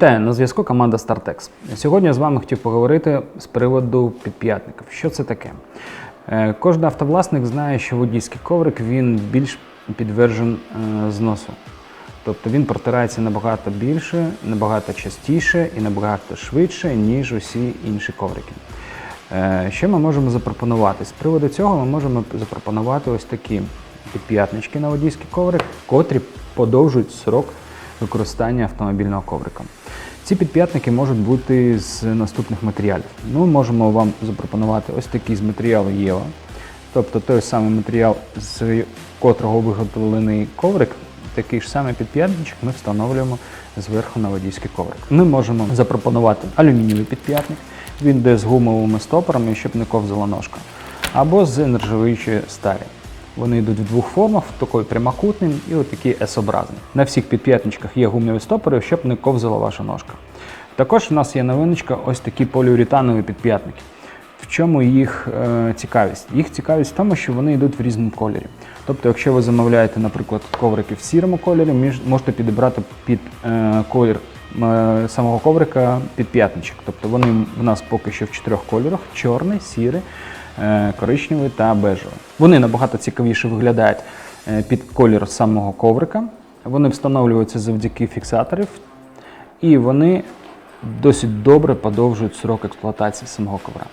Вітаю, на зв'язку команда StarTex. Сьогодні я з вами хотів поговорити з приводу підп'ятників. Що це таке? Е, Кожен автовласник знає, що водійський коврик він більш підвержен е, зносу. Тобто він протирається набагато більше, набагато частіше і набагато швидше, ніж усі інші коврики. Е, Що ми можемо запропонувати? З приводу цього ми можемо запропонувати ось такі підп'ятнички на водійський коврик, котрі подовжують срок використання автомобільного коврика. Ці підп'ятники можуть бути з наступних матеріалів. Ми можемо вам запропонувати ось такий з матеріалу Єва, тобто той самий матеріал, з котрого виготовлений коврик, такий ж самий підп'ятничок ми встановлюємо зверху на водійський коврик. Ми можемо запропонувати алюмінієвий підп'ятник, він йде з гумовими стопорами, щоб не ковзала ножка, або з нержавіючої сталі. Вони йдуть в двох формах, такий прямокутний і отакий S-образний. На всіх підп'ятничках є гумові стопори, щоб не ковзала ваша ножка. Також у нас є новиночка ось такі поліуретанові підп'ятники. В чому їх е, цікавість? Їх цікавість в тому, що вони йдуть в різному кольорі. Тобто, якщо ви замовляєте, наприклад, коврики в сірому кольорі, можете підібрати під е, колір е, самого коврика підп'ятничок. Тобто вони в нас поки що в чотирьох кольорах: чорний, сірий, коричневий та бежевий. Вони набагато цікавіше виглядають е, під колір самого коврика. Вони встановлюються завдяки фіксаторів, і вони досить добре подовжують срок експлуатації самого ковра.